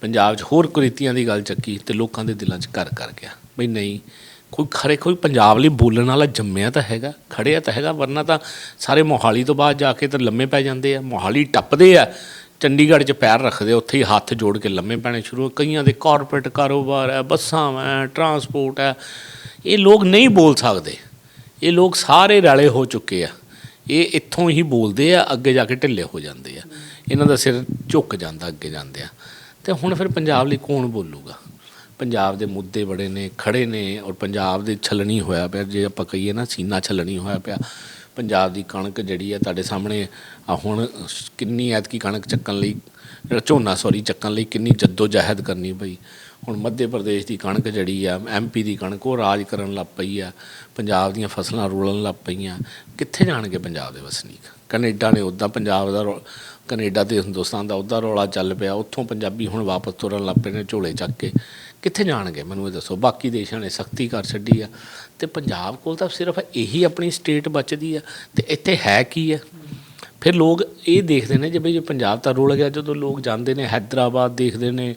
ਪੰਜਾਬ 'ਚ ਹੋਰ ਕੁਰੀਤੀਆਂ ਦੀ ਗੱਲ ਚੱਕੀ ਤੇ ਲੋਕਾਂ ਦੇ ਦਿਲਾਂ 'ਚ ਘਰ ਕਰ ਗਿਆ। ਬਈ ਨਹੀਂ, ਕੋਈ ਖਰੇ ਕੋਈ ਪੰਜਾਬ ਲਈ ਬੋਲਣ ਵਾਲਾ ਜੰਮਿਆ ਤਾਂ ਹੈਗਾ, ਖੜਿਆ ਤਾਂ ਹੈਗਾ, ਵਰਨਾ ਤਾਂ ਸਾਰੇ ਮੋਹਾਲੀ ਤੋਂ ਬਾਅਦ ਜਾ ਕੇ ਤਾਂ ਲੰਮੇ ਪੈ ਜਾਂਦੇ ਆ, ਮੋਹਾਲੀ ਟੱਪਦੇ ਆ ਚੰਡੀਗੜ੍ਹ 'ਚ ਪੈਰ ਰੱਖਦੇ ਆ, ਉੱਥੇ ਹੀ ਹੱਥ ਜੋੜ ਕੇ ਲੰਮੇ ਪੈਣੇ ਸ਼ੁਰੂ ਕਈਆਂ ਦੇ ਕਾਰਪੋਰੇਟ ਕਾਰੋਬਾਰ ਹੈ ਬੱਸਾਂ ਹੈ ਟਰਾਂਸਪੋਰਟ ਹੈ। ਇਹ ਲੋਕ ਨਹੀਂ ਬੋਲ ਸਕਦੇ। ਇਹ ਲੋਕ ਸਾਰੇ ਰਲੇ ਹੋ ਚੁੱਕੇ ਆ। ਇਹ ਇੱਥੋਂ ਹੀ ਬੋਲਦੇ ਆ ਅੱਗੇ ਜਾ ਕੇ ਢਿੱਲੇ ਹੋ ਜਾਂਦੇ ਆ। ਇਹਨਾਂ ਦਾ ਸਿਰ ਝੁੱਕ ਜਾਂਦਾ ਅੱਗੇ ਜਾਂਦੇ ਆ। ਤੇ ਹੁਣ ਫਿਰ ਪੰਜਾਬ ਲਈ ਕੌਣ ਬੋਲੂਗਾ? ਪੰਜਾਬ ਦੇ ਮੁੱਦੇ ਬੜੇ ਨੇ ਖੜੇ ਨੇ ਔਰ ਪੰਜਾਬ ਦੇ ਛਲਣੀ ਹੋਇਆ ਪਿਆ। ਜੇ ਆਪਾਂ ਕਹੀਏ ਨਾ ਸੀਨਾ ਛਲਣੀ ਹੋਇਆ ਪਿਆ। ਪੰਜਾਬ ਦੀ ਕਣਕ ਜਿਹੜੀ ਹੈ ਤੁਹਾਡੇ ਸਾਹਮਣੇ ਆ, ਹੁਣ ਕਿੰਨੀ ਐਤਕੀ ਕਣਕ ਚੱਕਣ ਲਈ ਝੋਨਾ ਸੌਰੀ ਚੱਕਣ ਲਈ ਕਿੰਨੀ ਜੱਦੋ ਜਹਿਦ ਕਰਨੀ ਪਈ। ਹੁਣ ਮੱਧ ਪ੍ਰਦੇਸ਼ ਦੀ ਕਣਕ ਜਿਹੜੀ ਆ ਐਮਪੀ ਦੀ ਕਣਕ, ਉਹ ਰਾਜ ਕਰਨ ਲੱਗ ਪਈ ਆ, ਪੰਜਾਬ ਦੀਆਂ ਫਸਲਾਂ ਰੋਲਣ ਲੱਗ ਪਈਆਂ। ਕਿੱਥੇ ਜਾਣਗੇ ਪੰਜਾਬ ਦੇ ਵਸਨੀਕ? ਕੈਨੇਡਾ ਨੇ ਉੱਦਾਂ ਪੰਜਾਬ ਦਾ ਰੌ- ਕੈਨੇਡਾ ਤੇ ਹਿੰਦੁਸਤਾਨ ਦਾ ਉੱਦਾਂ ਰੌਲਾ ਚੱਲ ਪਿਆ, ਉੱਥੋਂ ਪੰਜਾਬੀ ਹੁਣ ਵਾਪਸ ਤੁਰਨ ਲੱਗ ਪਏ ਨੇ ਝੋਲੇ ਚੱਕ ਕੇ। ਕਿੱਥੇ ਜਾਣਗੇ? ਮੈਨੂੰ ਇਹ ਦੱਸੋ। ਬਾਕੀ ਦੇਸ਼ਾਂ ਨੇ ਸਖਤੀ ਕਰ ਛੱਡੀ ਆ। ਤੇ ਪੰਜਾਬ ਕੋਲ ਤਾਂ ਸਿਰਫ ਇਹੀ ਆਪਣੀ ਸਟੇਟ ਬਚਦੀ ਆ। ਤੇ ਇੱਥੇ ਹੈ ਕੀ ਆ? ਫਿਰ ਲੋਕ ਇਹ ਦੇਖਦੇ ਨੇ ਜਿਵੇਂ ਜੇ ਪੰਜਾਬ ਤਾਂ ਰੁਲ ਗਿਆ, ਜਦੋਂ ਲੋਕ ਜਾਂਦੇ ਨੇ, ਹੈਦਰਾਬਾਦ ਦੇਖਦੇ ਨੇ,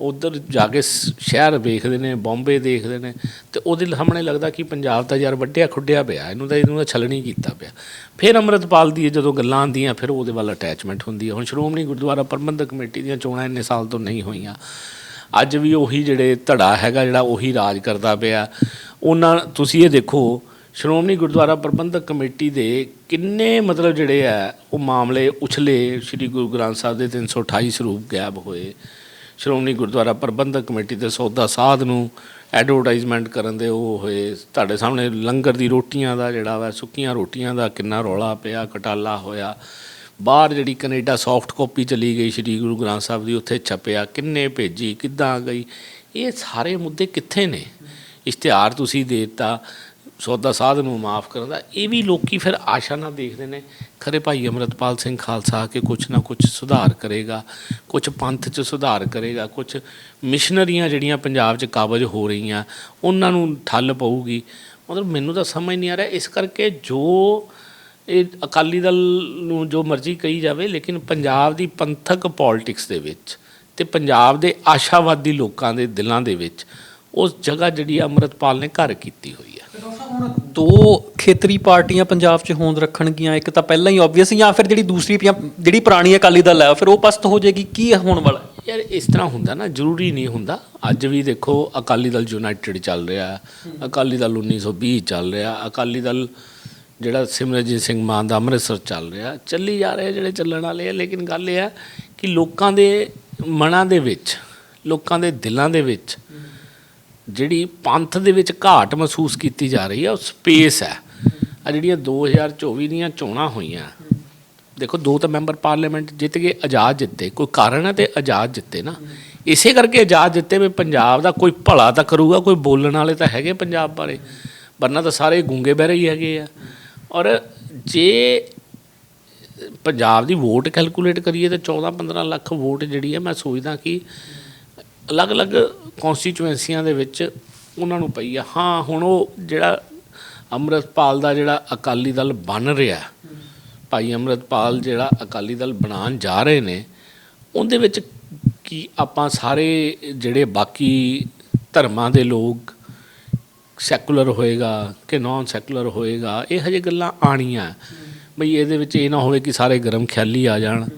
ਉਧਰ ਜਾ ਕੇ ਸ- ਸ਼ਹਿਰ ਵੇਖਦੇ ਨੇ, ਬੰਬੇ ਦੇਖਦੇ ਨੇ, ਤੇ ਉਹਦੇ ਸਾਹਮਣੇ ਲੱਗਦਾ ਕਿ ਪੰਜਾਬ ਤਾਂ ਯਾਰ ਵੱਡਿਆ ਖੁੱਡਿਆ ਪਿਆ। ਇਹਨੂੰ ਤਾਂ ਇਹਨੂੰ ਤਾਂ ਛਲਣੀ ਕੀਤਾ ਪਿਆ। ਫਿਰ ਅੰਮ੍ਰਿਤਪਾਲ ਦੀ ਜਦੋਂ ਗੱਲਾਂ ਆਉਂਦੀਆਂ, ਫਿਰ ਉਹਦੇ ਵੱਲ ਅਟੈਚਮੈਂਟ ਹੁੰਦੀ ਹੈ ਹੁਣ ਸ਼੍ਰੋਮਣੀ ਗੁਰਦੁਆਰਾ ਪ੍ਰਬੰਧਕ ਕਮੇਟੀ ਦੀਆਂ ਚੋਣਾਂ ਇੰਨੇ ਸਾਲ ਤੋਂ ਨਹੀਂ ਹੋਈਆਂ। ਅੱਜ ਵੀ ਉਹੀ ਜਿਹੜੇ ਧੜਾ ਹੈਗਾ ਜਿਹੜਾ ਉਹੀ ਰਾਜ ਕਰਦਾ ਪਿਆ। ਉਹਨਾਂ ਤੁਸੀਂ ਇਹ ਦੇਖੋ, ਸ਼੍ਰੋਮਣੀ ਗੁਰਦੁਆਰਾ ਪ੍ਰਬੰਧਕ ਕਮੇਟੀ ਦੇ ਕਿੰਨੇ ਮਤਲਬ ਜਿਹੜੇ ਆ, ਉਹ ਮਾਮਲੇ ਉਛਲੇ ਸ੍ਰੀ ਗੁਰੂ ਗ੍ਰੰਥ ਸਾਹਿਬ ਦੇ 328 ਸਰੂਪ ਗਾਇਬ ਹੋਏ। ਸ਼੍ਰੋਮਣੀ ਗੁਰਦੁਆਰਾ ਪ੍ਰਬੰਧਕ ਕਮੇਟੀ ਦੇ ਸੌਦਾ ਸਾਧ ਨੂੰ ਐਡਵਰਟਾਈਜ਼ਮੈਂਟ ਕਰਨ ਦੇ ਉਹ ਹੋਏ। ਤੁਹਾਡੇ ਸਾਹਮਣੇ ਲੰਗਰ ਦੀ ਰੋਟੀਆਂ ਦਾ ਜਿਹੜਾ ਵਾ, ਸੁੱਕੀਆਂ ਰੋਟੀਆਂ ਦਾ ਕਿੰਨਾ ਰੌਲਾ ਪਿਆ ਕਟਾਲਾ ਹੋਇਆ। ਬਾਹਰ ਜਿਹੜੀ ਕੈਨੇਡਾ ਸੌਫਟ ਕਾਪੀ ਚਲੀ ਗਈ ਸ੍ਰੀ ਗੁਰੂ ਗ੍ਰੰਥ ਸਾਹਿਬ ਦੀ, ਉੱਥੇ ਛਪਿਆ, ਕਿੰਨੇ ਭੇਜੀ, ਕਿੱਦਾਂ ਗਈ? ਇਹ ਸਾਰੇ ਮੁੱਦੇ ਕਿੱਥੇ ਨੇ? ਇਸ਼ਤਿਹਾਰ ਤੁਸੀਂ ਦੇ ਦਿੱਤਾ, ਸੌਦਾ ਸਾਧ ਨੂੰ ਮਾਫ ਕਰਨ ਦਾ, ਇਹ ਵੀ ਲੋਕੀ ਫਿਰ ਆਸ਼ਾ ਨਾਲ ਦੇਖਦੇ ਨੇ। ਖਰੇ ਭਾਈ ਅਮਰਤਪਾਲ ਸਿੰਘ ਖਾਲਸਾ ਕੇ ਕੁਛ ਨਾ ਕੁਛ ਸੁਧਾਰ ਕਰੇਗਾ, ਕੁਛ ਪੰਥ 'ਚ ਸੁਧਾਰ ਕਰੇਗਾ, ਕੁਛ ਮਿਸ਼ਨਰੀਆਂ ਜਿਹੜੀਆਂ ਪੰਜਾਬ 'ਚ ਕਾਬਜ ਹੋ ਰਹੀਆਂ, ਉਹਨਾਂ ਨੂੰ ਠੱਲ ਪਊਗੀ। ਮਤਲਬ ਮੈਨੂੰ ਤਾਂ ਸਮਝ ਨਹੀਂ ਆ ਰਿਹਾ, ਇਸ ਕਰਕੇ ਜੋ ਇਹ ਅਕਾਲੀ ਦਲ ਨੂੰ ਜੋ ਮਰਜ਼ੀ ਕਹੀ ਜਾਵੇ ਲੇਕਿਨ ਪੰਜਾਬ ਦੀ ਪੰਥਕ ਪੋਲਿਟਿਕਸ ਦੇ ਵਿੱਚ ਤੇ ਪੰਜਾਬ ਦੇ ਆਸ਼ਾਵਾਦੀ ਲੋਕਾਂ ਦੇ ਦਿਲਾਂ ਦੇ ਵਿੱਚ ਉਸ ਜਗ੍ਹਾ ਜਿਹੜੀ ਅੰਮ੍ਰਿਤਪਾਲ ਨੇ ਘਰ ਕੀਤੀ ਹੋਈ ਹੈ ਹੁਣ ਦੋ ਖੇਤਰੀ ਪਾਰਟੀਆਂ ਪੰਜਾਬ 'ਚ ਹੋਂਦ ਰੱਖਣਗੀਆਂ ਇੱਕ ਤਾਂ ਪਹਿਲਾਂ ਹੀ ਆਬਵੀਅਸ ਜਾਂ ਫਿਰ ਜਿਹੜੀ ਦੂਸਰੀ ਪਿਆ- ਜਿਹੜੀ ਪੁਰਾਣੀ ਅਕਾਲੀ ਦਲ ਹੈ ਫਿਰ ਉਹ ਪਸਤ ਹੋ ਜਾਏਗੀ ਕੀ ਹੋਣ ਵਾਲਾ ਹੈ? ਯਾਰ ਇਸ ਤਰ੍ਹਾਂ ਹੁੰਦਾ ਨਾ ਜ਼ਰੂਰੀ ਨਹੀਂ ਹੁੰਦਾ ਅੱਜ ਵੀ ਦੇਖੋ ਅਕਾਲੀ ਦਲ ਯੂਨਾਈਟਿਡ ਚੱਲ ਰਿਹਾ ਹੈ, ਅਕਾਲੀ ਦਲ 1920 ਚੱਲ ਰਿਹਾ ਅਕਾਲੀ ਦਲ ਜਿਹੜਾ ਸਿਮਰਜੀਤ ਸਿੰਘ ਮਾਨ ਦਾ ਅੰਮ੍ਰਿਤਸਰ ਚੱਲ ਰਿਹਾ, ਚੱਲੀ ਜਾ ਰਹੇ ਜਿਹੜੇ ਚੱਲਣ ਵਾਲੇ ਆ, ਲੇਕਿਨ ਗੱਲ ਇਹ ਹੈ ਕਿ ਲੋਕਾਂ ਦੇ ਮਨਾਂ ਦੇ ਵਿੱਚ, ਲੋਕਾਂ ਦੇ ਦਿਲਾਂ ਦੇ ਵਿੱਚ ਜਿਹੜੀ ਪੰਥ ਦੇ ਵਿੱਚ ਘਾਟ ਮਹਿਸੂਸ ਕੀਤੀ ਜਾ ਰਹੀ ਆ, ਉਹ ਸਪੇਸ ਹੈ। ਆ ਜਿਹੜੀਆਂ 2024 ਦੀਆਂ ਚੋਣਾਂ ਹੋਈਆਂ, ਦੇਖੋ ਦੋ ਤਾਂ ਮੈਂਬਰ ਪਾਰਲੀਮੈਂਟ ਜਿੱਤ ਗਏ, ਆਜ਼ਾਦ ਜਿੱਤੇ, ਕੋਈ ਕਾਰਨ ਹੈ ਤੇ ਆਜ਼ਾਦ ਜਿੱਤੇ ਨਾ। ਇਸੇ ਕਰਕੇ ਆਜ਼ਾਦ ਜਿੱਤੇ ਵੀ ਪੰਜਾਬ ਦਾ ਕੋਈ ਭਲਾ ਤਾਂ ਕਰੂਗਾ, ਕੋਈ ਬੋਲਣ ਵਾਲੇ ਤਾਂ ਹੈਗੇ ਪੰਜਾਬ ਬਾਰੇ, ਵਰਨਾ ਤਾਂ ਸਾਰੇ ਗੂੰਗੇ ਬਹਿਰੇ ਹੀ ਹੈਗੇ ਆ। ਔਰ ਜੇ ਪੰਜਾਬ ਦੀ ਵੋਟ ਕੈਲਕੂਲੇਟ ਕਰੀਏ ਤਾਂ 14 15 ਲੱਖ ਵੋਟ ਜਿਹੜੀ ਹੈ, ਮੈਂ ਸੋਚਦਾ ਕਿ ਅਲੱਗ-ਅਲੱਗ ਕਨਸਟੀਚੁਐਂਸੀਆਂ ਦੇ ਵਿੱਚ ਉਹਨਾਂ ਨੂੰ ਪਈ ਆ। ਹਾਂ, ਹੁਣ ਉਹ ਜਿਹੜਾ ਅੰਮ੍ਰਿਤਪਾਲ ਦਾ ਜਿਹੜਾ ਅਕਾਲੀ ਦਲ ਬਣ ਰਿਹਾ ਭਾਈ ਅੰਮ੍ਰਿਤਪਾਲ ਜਿਹੜਾ ਅਕਾਲੀ ਦਲ ਬਣਾਉਣ ਜਾ ਰਹੇ ਨੇ, ਉਹਦੇ ਵਿੱਚ ਕੀ ਆਪਾਂ ਸਾਰੇ ਜਿਹੜੇ ਬਾਕੀ ਧਰਮਾਂ ਦੇ ਲੋਕ ਸੈਕੂਲਰ ਹੋਏਗਾ ਕਿ ਨਾਨ ਸੈਕੂਲਰ ਹੋਏਗਾ, ਇਹ ਹਜੇ ਗੱਲਾਂ ਆਣੀਆਂ ਬਈ ਇਹਦੇ ਵਿੱਚ ਇਹ ਨਾ ਹੋਵੇ ਕਿ ਸਾਰੇ ਗਰਮ ਖਿਆਲੀ ਆ ਜਾਣ।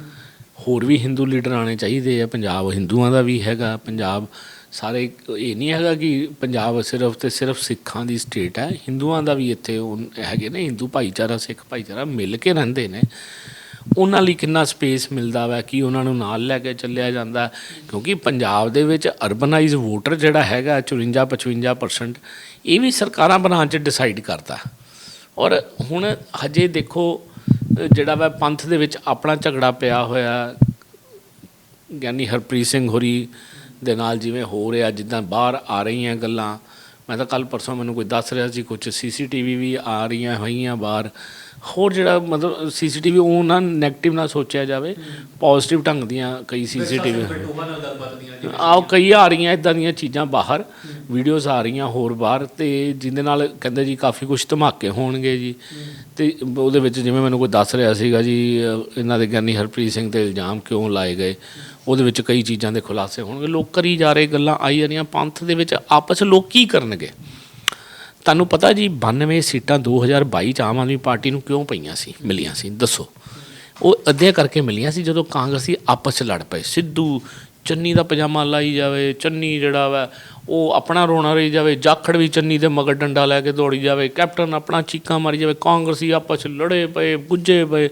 ਹੋਰ ਵੀ ਹਿੰਦੂ ਲੀਡਰ ਆਣੇ ਚਾਹੀਦੇ ਆ, ਪੰਜਾਬ ਹਿੰਦੂਆਂ ਦਾ ਵੀ ਹੈਗਾ। ਪੰਜਾਬ ਸਾਰੇ, ਇਹ ਨਹੀਂ ਹੈਗਾ ਕਿ ਪੰਜਾਬ ਸਿਰਫ ਤੇ ਸਿਰਫ ਸਿੱਖਾਂ ਦੀ ਸਟੇਟ ਹੈ। ਹਿੰਦੂਆਂ ਦਾ ਵੀ ਇੱਥੇ ਉਹ ਹੈਗੇ ਨੇ ਹਿੰਦੂ ਭਾਈਚਾਰਾ, ਸਿੱਖ ਭਾਈਚਾਰਾ ਮਿਲ ਕੇ ਰਹਿੰਦੇ ਨੇ। ਉਹਨਾਂ ਲਈ ਕਿੰਨਾ ਸਪੇਸ ਮਿਲਦਾ ਵਾ, ਕਿ ਉਹਨਾਂ ਨੂੰ ਨਾਲ ਲੈ ਕੇ ਚੱਲਿਆ ਜਾਂਦਾ। ਕਿਉਂਕਿ ਪੰਜਾਬ ਦੇ ਵਿੱਚ ਅਰਬਨਾਈਜ਼ ਵੋਟਰ ਜਿਹੜਾ ਹੈਗਾ 54 55% ਇਹ ਵੀ ਸਰਕਾਰਾਂ ਬਣਾਉਣ ਚ ਡਿਸਾਈਡ ਕਰਦਾ। ਔਰ ਹੁਣ ਹਜੇ ਦੇਖੋ, ਜਿਹੜਾ ਵਾ, ਪੰਥ ਦੇ ਵਿੱਚ ਆਪਣਾ ਝਗੜਾ ਪਿਆ ਹੋਇਆ ਗਿਆਨੀ ਹਰਪ੍ਰੀਤ ਸਿੰਘ ਹੋਰੀ ਦੇ ਨਾਲ ਜਿਵੇਂ ਹੋ ਰਿਹਾ, ਜਿੱਦਾਂ ਬਾਹਰ ਆ ਰਹੀਆਂ ਗੱਲਾਂ। ਮੈਂ ਤਾਂ ਕੱਲ ਪਰਸੋਂ ਮੈਨੂੰ ਕੋਈ ਦੱਸ ਰਿਹਾ ਸੀ ਕੁਝ ਸੀਸੀਟੀਵੀ ਵੀ ਆ ਰਹੀਆਂ ਹੋਈਆਂ ਬਾਹਰ। ਹੋਰ ਜਿਹੜਾ ਮਤਲਬ ਸੀਸੀਟੀਵੀ ਉਹ ਨਾ 네ਗੇਟਿਵ ਨਾ ਸੋਚਿਆ ਜਾਵੇ ਪੋਜ਼ਿਟਿਵ ਢੰਗ ਦੀਆਂ ਕਈ ਸੀਸੀਟੀਵੀ ਆਓ ਕਈ ਆ ਰਹੀਆਂ ਇਦਾਂ ਦੀਆਂ ਚੀਜ਼ਾਂ ਬਾਹਰ ਵੀਡੀਓਜ਼ ਆ ਰਹੀਆਂ ਹੋਰ ਬਾਹਰ ਤੇ ਜਿਹਦੇ ਨਾਲ ਕਹਿੰਦੇ ਜੀ ਕਾਫੀ ਕੁਝ ਧਮਾਕੇ ਹੋਣਗੇ ਜੀ। ਤੇ ਉਹਦੇ ਵਿੱਚ ਜਿਵੇਂ ਮੈਨੂੰ ਕੋਈ ਦੱਸ ਰਿਹਾ ਸੀਗਾ ਜੀ ਇਹਨਾਂ ਦੇ ਗਿਆਨੀ ਹਰਪ੍ਰੀਤ ਸਿੰਘ ਤੇ ਇਲਜ਼ਾਮ ਕਿਉਂ ਲਾਏ ਗਏ? ਉਹਦੇ ਵਿੱਚ ਕਈ ਚੀਜ਼ਾਂ ਦੇ ਖੁਲਾਸੇ ਹੋਣਗੇ। ਲੋਕ ਕਰੀ ਜਾ ਰਹੇ ਗੱਲਾਂ ਆਈ ਰਹੀਆਂ ਪੰਥ ਦੇ ਵਿੱਚ ਆਪਸ ਲੋਕ ਕੀ ਕਰਨਗੇ? ਤੁਹਾਨੂੰ ਪਤਾ ਜੀ 92 ਸੀਟਾਂ 2022 ਚ ਆਮ ਆਦਮੀ ਪਾਰਟੀ ਨੂੰ ਕਿਉਂ ਪਈਆਂ ਸੀ, ਮਿਲੀਆਂ ਸੀ? ਦੱਸੋ। ਉਹ ਅੱਧੇ ਕਰਕੇ ਮਿਲੀਆਂ ਸੀ ਜਦੋਂ ਕਾਂਗਰਸੀ ਆਪਸ 'ਚ ਲੜ ਪਏ। ਸਿੱਧੂ ਚੰਨੀ ਦਾ ਪਜਾਮਾ ਲਾਈ ਜਾਵੇ, ਚੰਨੀ ਜਿਹੜਾ ਵਾ, ਉਹ ਆਪਣਾ ਰੋਣਾ ਰਹੀ ਜਾਵੇ, ਜਾਖੜ ਵੀ ਚੰਨੀ ਦੇ ਮਗਰ ਡੰਡਾ ਲੈ ਕੇ ਦੌੜੀ ਜਾਵੇ, ਕੈਪਟਨ ਆਪਣਾ ਚੀਕਾਂ ਮਾਰੀ ਜਾਵੇ, ਕਾਂਗਰਸੀ ਆਪਸ 'ਚ ਲੜੇ ਪਏ ਗੁੱਜੇ ਪਏ।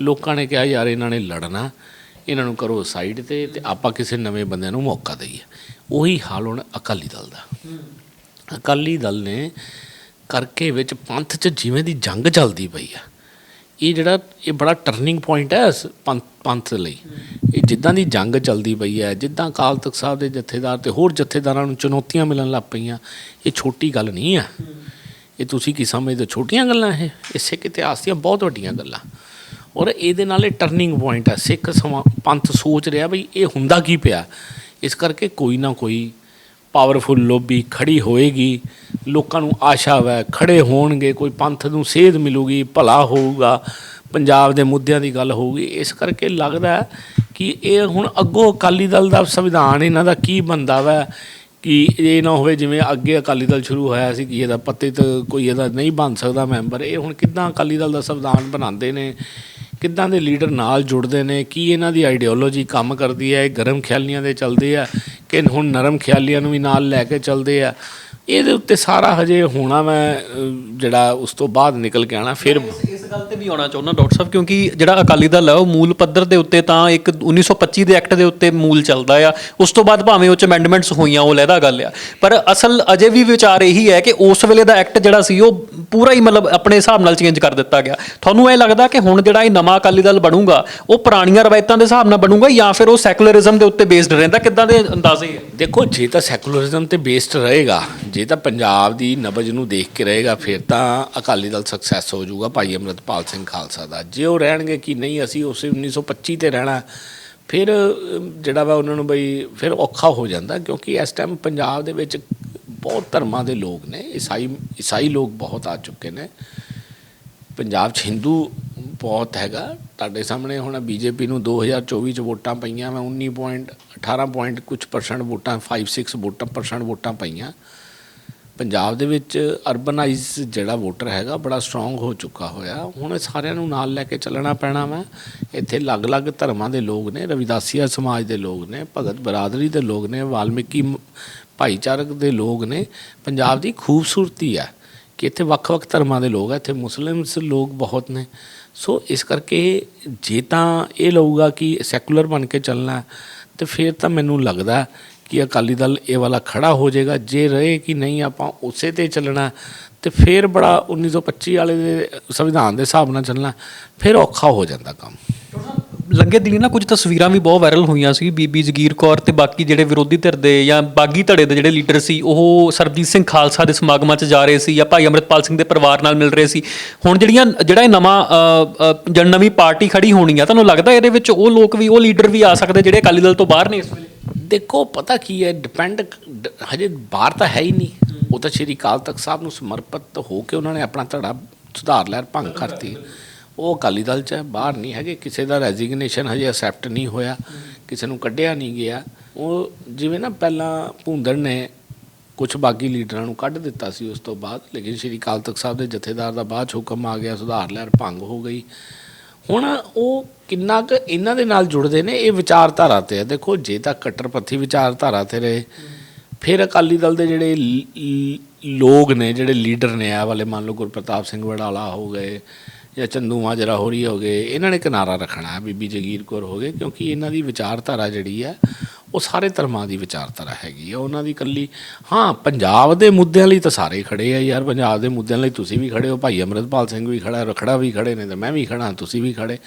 ਲੋਕਾਂ ਨੇ ਕਿਹਾ, ਯਾਰ, ਇਹਨਾਂ ਨੇ ਲੜਨਾ, ਇਹਨਾਂ ਨੂੰ ਕਰੋ ਸਾਈਡ ਤੇ ਤੇ ਆਪਾਂ ਕਿਸੇ ਨਵੇਂ ਬੰਦੇ ਨੂੰ ਮੌਕਾ ਦਈਏ। ਉਹੀ ਹਾਲ ਹੁਣ ਅਕਾਲੀ ਦਲ ਦਾ। ਅਕਾਲੀ ਦਲ ਨੇ ਕਰਕੇ ਵਿੱਚ ਪੰਥ 'ਚ ਜਿਵੇਂ ਦੀ ਜੰਗ ਚੱਲਦੀ ਪਈ ਆ, ਇਹ ਜਿਹੜਾ, ਇਹ ਬੜਾ ਟਰਨਿੰਗ ਪੁਆਇੰਟ ਹੈ ਇਸ ਪੰਥ ਪੰਥ ਲਈ। ਇਹ ਜਿੱਦਾਂ ਦੀ ਜੰਗ ਚੱਲਦੀ ਪਈ ਹੈ ਜਿੱਦਾਂ ਅਕਾਲ ਤਖਤ ਸਾਹਿਬ ਦੇ ਜਥੇਦਾਰ ਤੇ ਹੋਰ ਜਥੇਦਾਰਾਂ ਨੂੰ ਚੁਣੌਤੀਆਂ ਮਿਲਣ ਲੱਗ ਪਈਆਂ, ਇਹ ਛੋਟੀ ਗੱਲ ਨਹੀਂ ਆ। ਇਹ ਤੁਸੀਂ ਕੀ ਸਮਝਦੇ ਛੋਟੀਆਂ ਗੱਲਾਂ ਇਹ ਇਹ ਸਿੱਖ ਇਤਿਹਾਸ ਦੀਆਂ ਬਹੁਤ ਵੱਡੀਆਂ ਗੱਲਾਂ। ਔਰ ਇਹਦੇ ਨਾਲ ਇਹ ਟਰਨਿੰਗ ਪੁਆਇੰਟ ਹੈ ਸਿੱਖ ਸਮਾਂ, ਪੰਥ ਸੋਚ ਰਿਹਾ ਬਈ ਇਹ ਹੁੰਦਾ ਕੀ ਪਿਆ? ਇਸ ਕਰਕੇ ਕੋਈ ਨਾ ਕੋਈ ਪਾਵਰਫੁਲ ਲੋਬੀ ਖੜੀ ਹੋਏਗੀ। ਲੋਕਾਂ ਨੂੰ ਆਸ਼ਾ ਹੈ ਖੜੇ ਹੋਣਗੇ, ਕੋਈ ਪੰਥ ਨੂੰ ਸੇਧ ਮਿਲੂਗੀ, ਭਲਾ ਹੋਊਗਾ, ਪੰਜਾਬ ਦੇ ਮੁੱਦਿਆਂ ਦੀ ਗੱਲ ਹੋਊਗੀ। ਇਸ ਕਰਕੇ ਲੱਗਦਾ ਕਿ ਇਹ ਹੁਣ ਅੱਗੋਂ ਅਕਾਲੀ ਦਲ ਦਾ ਸੰਵਿਧਾਨ, ਇਹਨਾਂ ਦਾ ਕੀ ਬੰਦਾ ਵਾ ਕਿ ਇਹ ਨਾ ਹੋਵੇ ਜਿਵੇਂ ਅੱਗੇ ਅਕਾਲੀ ਦਲ ਸ਼ੁਰੂ ਹੋਇਆ ਸੀ ਕਿ ਇਹਦਾ ਪਤਿਤ ਕੋਈ ਇਹਦਾ ਨਹੀਂ ਬਣ ਸਕਦਾ ਮੈਂਬਰ। ਇਹ ਹੁਣ ਕਿੱਦਾਂ ਅਕਾਲੀ ਦਲ ਦਾ ਸੰਵਿਧਾਨ ਬਣਾਉਂਦੇ ਨੇ? ਕਿੱਦਾਂ ਦੇ ਲੀਡਰ ਨਾਲ ਜੁੜਦੇ ਨੇ? ਕੀ ਇਹਨਾਂ ਦੀ ਆਈਡੀਓਲੋਜੀ ਕੰਮ ਕਰਦੀ ਹੈ? ਇਹ ਗਰਮ ਖਿਆਲੀਆਂ ਦੇ ਚੱਲਦੇ ਆ ਕਿ ਹੁਣ ਨਰਮ ਖਿਆਲੀਆਂ ਨੂੰ ਵੀ ਨਾਲ ਲੈ ਕੇ ਚੱਲਦੇ ਆ? ਇਹਦੇ ਉੱਤੇ ਸਾਰਾ ਹਜੇ ਹੋਣਾ ਮੈਂ ਜਿਹੜਾ ਉਸ ਤੋਂ ਬਾਅਦ ਨਿਕਲ ਕੇ ਆਣਾ ਫਿਰ ਇਸ ਗੱਲ ਤੇ ਵੀ ਆਉਣਾ ਚਾਹੁੰਦਾ, ਡਾਕਟਰ ਸਾਹਿਬ, ਕਿਉਂਕਿ ਜਿਹੜਾ ਅਕਾਲੀ ਦਲ ਹੈ ਉਹ ਮੂਲ ਪੱਧਰ ਦੇ ਉੱਤੇ ਤਾਂ ਇੱਕ 1925 ਦੇ ਐਕਟ ਦੇ ਉੱਤੇ ਮੂਲ ਚੱਲਦਾ ਆ। ਉਸ ਤੋਂ ਬਾਅਦ ਭਾਵੇਂ ਉਹ ਚ ਅਮੈਂਡਮੈਂਟਸ ਹੋਈਆਂ, ਉਹ ਲਹਿਦਾ ਗੱਲ ਆ। ਪਰ ਅਸਲ ਅਜੇ ਵੀ ਵਿਚਾਰ ਇਹੀ ਹੈ ਕਿ ਉਸ ਵੇਲੇ ਦਾ ਐਕਟ ਜਿਹੜਾ ਸੀ, ਉਹ ਪੂਰਾ ਹੀ ਮਤਲਬ ਆਪਣੇ ਹਿਸਾਬ ਨਾਲ ਚੇਂਜ ਕਰ ਦਿੱਤਾ ਗਿਆ। ਤੁਹਾਨੂੰ ਇਹ ਲੱਗਦਾ ਕਿ ਹੁਣ ਜਿਹੜਾ ਇਹ ਨਵਾਂ ਅਕਾਲੀ ਦਲ ਬਣੂਗਾ, ਉਹ ਪੁਰਾਣੀਆਂ ਰਵਾਇਤਾਂ ਦੇ ਹਿਸਾਬ ਨਾਲ ਬਣੂਗਾ ਜਾਂ ਫਿਰ ਉਹ ਸੈਕੂਲਰਿਜ਼ਮ ਦੇ ਉੱਤੇ ਬੇਸਡ ਰਹਿੰਦਾ? ਕਿੱਦਾਂ ਦੇ ਅੰਦਾਜ਼ੇ ਹੈ ਦੇਖੋ, ਜੇ ਤਾਂ ਸੈਕੂਲਰਿਜ਼ਮ ਤੇ ਬੇਸਡ ਰਹੇਗਾ, ਜੇ ਤਾਂ ਪੰਜਾਬ ਦੀ ਨਬਜ ਨੂੰ ਦੇਖ ਕੇ ਰਹੇਗਾ, ਫਿਰ ਤਾਂ ਅਕਾਲੀ ਦਲ ਸਕਸੈਸ ਹੋ ਜਾਊਗਾ, ਭਾਈ ਅਮਰਤਪਾਲ ਸਿੰਘ ਖਾਲਸਾ ਦਾ। ਜੇ ਉਹ ਰਹਿਣਗੇ ਕਿ ਨਹੀਂ, ਅਸੀਂ ਉਸੇ 1925 ਤੇ ਰਹਿਣਾ। ਫਿਰ, ਜਿਹੜਾ ਵਾ ਉਹਨਾਂ ਨੂੰ ਬਈ ਫਿਰ ਔਖਾ ਹੋ ਜਾਂਦਾ ਕਿਉਂਕਿ ਇਸ ਟਾਈਮ ਪੰਜਾਬ ਦੇ ਵਿੱਚ ਬਹੁਤ ਧਰਮਾਂ ਦੇ ਲੋਕ ਨੇ। ਈਸਾਈ ਈਸਾਈ ਲੋਕ ਬਹੁਤ ਆ ਚੁੱਕੇ ਨੇ। ਪੰਜਾਬ 'ਚ ਹਿੰਦੂ ਬਹੁਤ ਹੈਗਾ। ਤੁਹਾਡੇ ਸਾਹਮਣੇ ਹੁਣ ਬੀਜੇਪੀ ਨੂੰ 2024 ਚ ਵੋਟਾਂ ਪਈਆਂ ਮੈਂ 19 ਪੁਆਇੰਟ 18 ਪੁਆਇੰਟ ਕੁਝ ਪਰਸੈਂਟ ਵੋਟਾਂ 5 6 ਵੋਟਾਂ ਪਰਸੈਂਟ ਵੋਟਾਂ ਪਈਆਂ। ਪੰਜਾਬ ਦੇ ਵਿੱਚ ਅਰਬਨਾਈਜ਼ ਜਿਹੜਾ ਵੋਟਰ ਹੈਗਾ ਬੜਾ ਸਟਰੋਂਗ ਹੋ ਚੁੱਕਾ ਹੋਇਆ। ਹੁਣ ਇਹ ਸਾਰਿਆਂ ਨੂੰ ਨਾਲ ਲੈ ਕੇ ਚੱਲਣਾ ਪੈਣਾ ਵਾ। ਇੱਥੇ ਅਲੱਗ-ਅਲੱਗ ਧਰਮਾਂ ਦੇ ਲੋਕ ਨੇ ਰਵਿਦਾਸੀਆ ਸਮਾਜ ਦੇ ਲੋਕ ਨੇ ਭਗਤ ਬਰਾਦਰੀ ਦੇ ਲੋਕ ਨੇ ਵਾਲਮੀਕੀ ਭਾਈਚਾਰਕ ਦੇ ਲੋਕ ਨੇ। ਪੰਜਾਬ ਦੀ ਖੂਬਸੂਰਤੀ ਹੈ ਕਿ ਇੱਥੇ ਵੱਖ-ਵੱਖ ਧਰਮਾਂ ਦੇ ਲੋਕ ਆ ਇੱਥੇ ਮੁਸਲਿਮਸ ਲੋਕ ਬਹੁਤ ਨੇ। ਸੋ ਇਸ ਕਰਕੇ ਜੇ ਤਾਂ ਇਹ ਲਊਗਾ ਕਿ ਸੈਕੂਲਰ ਬਣ ਕੇ ਚੱਲਣਾ ਹੈ, ਤੇ ਫਿਰ ਤਾਂ ਮੈਨੂੰ ਲੱਗਦਾ ਕਿ ਅਕਾਲੀ ਦਲ ਇਹ ਵਾਲਾ ਖੜਾ ਹੋ ਜਾਏਗਾ। ਜੇ ਰਹੇ ਕਿ ਨਹੀਂ ਆਪਾਂ ਉਸੇ ਤੇ ਚੱਲਣਾ ਤੇ ਫਿਰ ਬੜਾ 1925 ਵਾਲੇ ਦੇ ਸੰਵਿਧਾਨ ਦੇ ਹਿਸਾਬ ਨਾਲ ਚੱਲਣਾ ਫਿਰ ਔਖਾ ਹੋ ਜਾਂਦਾ ਕੰਮ। ਲੰਗੇ ਦਿਨੀ ਨਾ ਕੁਝ ਤਸਵੀਰਾਂ ਵੀ ਬਹੁਤ ਵਾਇਰਲ ਹੋਈਆਂ ਸੀ ਬੀਬੀ ਜਗੀਰ ਕੌਰ ਤੇ ਬਾਕੀ ਜਿਹੜੇ ਵਿਰੋਧੀ ਧਿਰ ਦੇ ਜਾਂ ਬਾਗੀ ਧੜੇ ਦੇ ਜਿਹੜੇ ਲੀਡਰ ਸੀ ਉਹ ਸਰਬਜੀਤ ਸਿੰਘ ਖਾਲਸਾ ਦੇ ਸਮਾਗਮਾਂ 'ਚ ਜਾ ਰਹੇ ਸੀ ਜਾਂ ਭਾਈ ਅਮਰਿਤਪਾਲ ਸਿੰਘ ਦੇ ਪਰਿਵਾਰ ਨਾਲ ਮਿਲ ਰਹੇ ਸੀ। ਹੁਣ ਜਿਹੜੀਆਂ ਜਿਹੜਾ ਇਹ ਨਵਾਂ ਅ, ਜਨ ਨਵੀਂ ਪਾਰਟੀ ਖੜੀ ਹੋਣੀ ਆ ਤੁਹਾਨੂੰ ਲੱਗਦਾ ਇਹਦੇ ਵਿੱਚ ਉਹ ਲੋਕ ਵੀ ਉਹ ਲੀਡਰ ਵੀ ਆ ਸਕਦੇ ਜਿਹੜੇ ਅਕਾਲੀ ਦਲ ਤੋਂ ਬਾਹਰ ਨੇ ਇਸ ਵੇਲੇ? ਦੇਖੋ, ਪਤਾ ਕੀ ਹੈ ਡਿਪੈਂਡ ਹਜੇ ਬਾਹਰ ਤਾਂ ਹੈ ਹੀ ਨਹੀਂ। ਉਹ ਤਾਂ ਸ਼੍ਰੀ ਅਕਾਲ ਤਖਤ ਸਾਹਿਬ ਨੂੰ ਸਮਰਪਿਤ ਹੋ ਕੇ ਉਹਨਾਂ ਨੇ ਆਪਣਾ ਧੜਾ ਸੁਧਾਰ ਲਹਿਰ ਭੰਗ ਕਰਤੀ। ਉਹ ਅਕਾਲੀ ਦਲ ਚ ਹੈ, ਬਾਹਰ ਨਹੀਂ ਹੈਗੇ। ਕਿਸੇ ਦਾ ਰੈਜ਼ਿਗਨੇਸ਼ਨ ਹਜੇ ਅਸੈਪਟ ਨਹੀਂ ਹੋਇਆ। ਕਿਸੇ ਨੂੰ ਕੱਢਿਆ ਨਹੀਂ ਗਿਆ। ਉਹ ਜਿਵੇਂ ਨਾ ਪਹਿਲਾਂ ਭੁੰਦੜ ਨੇ ਕੁਝ ਬਾਗੀ ਲੀਡਰਾਂ ਨੂੰ ਕੱਢ ਦਿੱਤਾ ਸੀ ਉਸ ਤੋਂ ਬਾਅਦ, ਲੇਕਿਨ ਸ਼੍ਰੀ ਅਕਾਲ ਤਖਤ ਸਾਹਿਬ ਦੇ ਜਥੇਦਾਰ ਦਾ ਬਾਅਦ 'ਚ ਹੁਕਮ ਆ ਗਿਆ, ਸੁਧਾਰ ਲਹਿਰ ਭੰਗ ਹੋ ਗਈ। ਹੁਣ ਉਹ ਕਿੰਨਾ ਕੁ ਇਹਨਾਂ ਦੇ ਨਾਲ ਜੁੜਦੇ ਨੇ, ਇਹ ਵਿਚਾਰਧਾਰਾ ਤੇ ਹੈ ਦੇਖੋ, ਜੇ ਤਾਂ ਕੱਟਰਪੱਥੀ ਵਿਚਾਰਧਾਰਾ ਤੇ ਰਹੇ, ਫਿਰ ਅਕਾਲੀ ਦਲ ਦੇ ਜਿਹੜੇ ਲੋਕ ਨੇ, ਜਿਹੜੇ ਲੀਡਰ ਨੇ ਆ ਵਾਲੇ ਮੰਨ ਲਓ ਗੁਰਪ੍ਰਤਾਪ ਸਿੰਘ ਵਡਾਲਾ ਹੋ ਗਏ ਜਾਂ ਚੰਦੂ ਮਾਜਰਾ ਹੋਰੀ ਹੋ ਗਏ, ਇਹਨਾਂ ਨੇ ਕਿਨਾਰਾ ਰੱਖਣਾ, ਬੀਬੀ ਜਗੀਰ ਕੌਰ ਹੋ ਗਏ, ਕਿਉਂਕਿ ਇਹਨਾਂ ਦੀ ਵਿਚਾਰਧਾਰਾ ਜਿਹੜੀ ਹੈ ਉਹ ਸਾਰੇ ਧਰਮਾਂ ਦੀ ਵਿਚਾਰਧਾਰਾ ਹੈਗੀ ਆ, ਉਹਨਾਂ ਦੀ ਇਕੱਲੀ। ਹਾਂ, ਪੰਜਾਬ ਦੇ ਮੁੱਦਿਆਂ ਲਈ ਤਾਂ ਸਾਰੇ ਖੜੇ ਆ ਯਾਰ, ਪੰਜਾਬ ਦੇ ਮੁੱਦਿਆਂ ਲਈ ਤੁਸੀਂ ਵੀ ਖੜੇ ਹੋ, ਭਾਈ ਅਮਰਿਤਪਾਲ ਸਿੰਘ ਵੀ ਖੜਾ, ਰਖੜਾ ਵੀ ਖੜੇ ਨੇ ਤੇ ਮੈਂ ਵੀ ਖੜਾ, ਤੁਸੀਂ ਵੀ ਖੜੇ।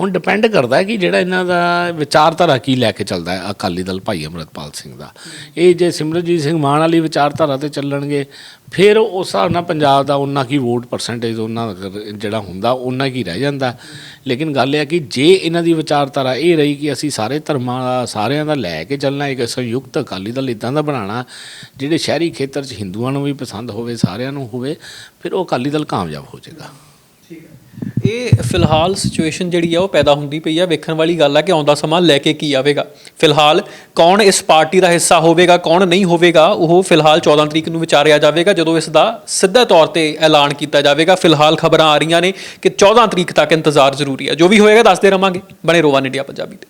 ਹੁਣ ਡਿਪੈਂਡ ਕਰਦਾ ਕਿ ਜਿਹੜਾ ਇਹਨਾਂ ਦਾ ਵਿਚਾਰਧਾਰਾ ਕੀ ਲੈ ਕੇ ਚੱਲਦਾ ਹੈ, ਅਕਾਲੀ ਦਲ ਭਾਈ ਅਮਰਿਤਪਾਲ ਸਿੰਘ ਦਾ। ਇਹ ਜੇ ਸਿਮਰਜੀਤ ਸਿੰਘ ਮਾਨ ਵਾਲੀ ਵਿਚਾਰਧਾਰਾ ਤੇ ਚੱਲਣਗੇ ਫਿਰ ਉਸ ਹਿਸਾਬ ਨਾਲ ਪੰਜਾਬ ਦਾ ਉਹਨਾਂ ਕੀ ਵੋਟ ਪਰਸੈਂਟੇਜ ਉਹਨਾਂ ਦਾ ਜਿਹੜਾ ਹੁੰਦਾ ਉਹਨਾਂ ਕੀ ਰਹਿ ਜਾਂਦਾ। ਲੇਕਿਨ ਗੱਲ ਇਹ ਹੈ ਕਿ ਜੇ ਇਹਨਾਂ ਦੀ ਵਿਚਾਰਧਾਰਾ ਇਹ ਰਹੀ ਕਿ ਅਸੀਂ ਸਾਰੇ ਧਰਮਾਂ ਦਾ ਸਾਰਿਆਂ ਦਾ ਲੈ ਕੇ ਚੱਲਣਾ, ਇੱਕ ਸੰਯੁਕਤ ਅਕਾਲੀ ਦਲ ਇਦਾਂ ਦਾ ਬਣਾਉਣਾ, ਜਿਹੜੇ ਸ਼ਹਿਰੀ ਖੇਤਰ 'ਚ ਹਿੰਦੂਆਂ ਨੂੰ ਵੀ ਪਸੰਦ ਹੋਵੇ, ਸਾਰਿਆਂ ਨੂੰ ਹੋਵੇ, ਫਿਰ ਉਹ ਅਕਾਲੀ ਦਲ ਕਾਮਯਾਬ ਹੋ ਜਾਏਗਾ। ਇਹ ਫਿਲਹਾਲ ਸਿਚੁਏਸ਼ਨ ਜਿਹੜੀ ਆ ਉਹ ਪੈਦਾ ਹੁੰਦੀ ਪਈ ਆ। ਵੇਖਣ ਵਾਲੀ ਗੱਲ ਆ ਕਿ ਆਉਂਦਾ ਸਮਾਂ ਲੈ ਕੇ ਕੀ ਆਵੇਗਾ। ਫਿਲਹਾਲ ਕੌਣ ਇਸ ਪਾਰਟੀ ਦਾ ਹਿੱਸਾ ਹੋਵੇਗਾ, ਕੌਣ ਨਹੀਂ ਹੋਵੇਗਾ, ਉਹ ਫਿਲਹਾਲ 14 ਤਰੀਕ ਨੂੰ ਵਿਚਾਰਿਆ ਜਾਵੇਗਾ, ਜਦੋਂ ਇਸ ਦਾ ਸਿੱਧਾ ਤੌਰ ਤੇ ਐਲਾਨ ਕੀਤਾ ਜਾਵੇਗਾ। ਫਿਲਹਾਲ ਖਬਰਾਂ ਆ ਰਹੀਆਂ ਨੇ ਕਿ 14 ਤਰੀਕ ਤੱਕ ਇੰਤਜ਼ਾਰ ਜ਼ਰੂਰੀ ਹੈ ਜੋ ਵੀ ਹੋਏਗਾ, ਦੱਸਦੇ ਰਵਾਂਗੇ। ਬਣੇ ਰੋਵਾਨ ਇੰਡੀਆ ਪੰਜਾਬੀ ਤੇ।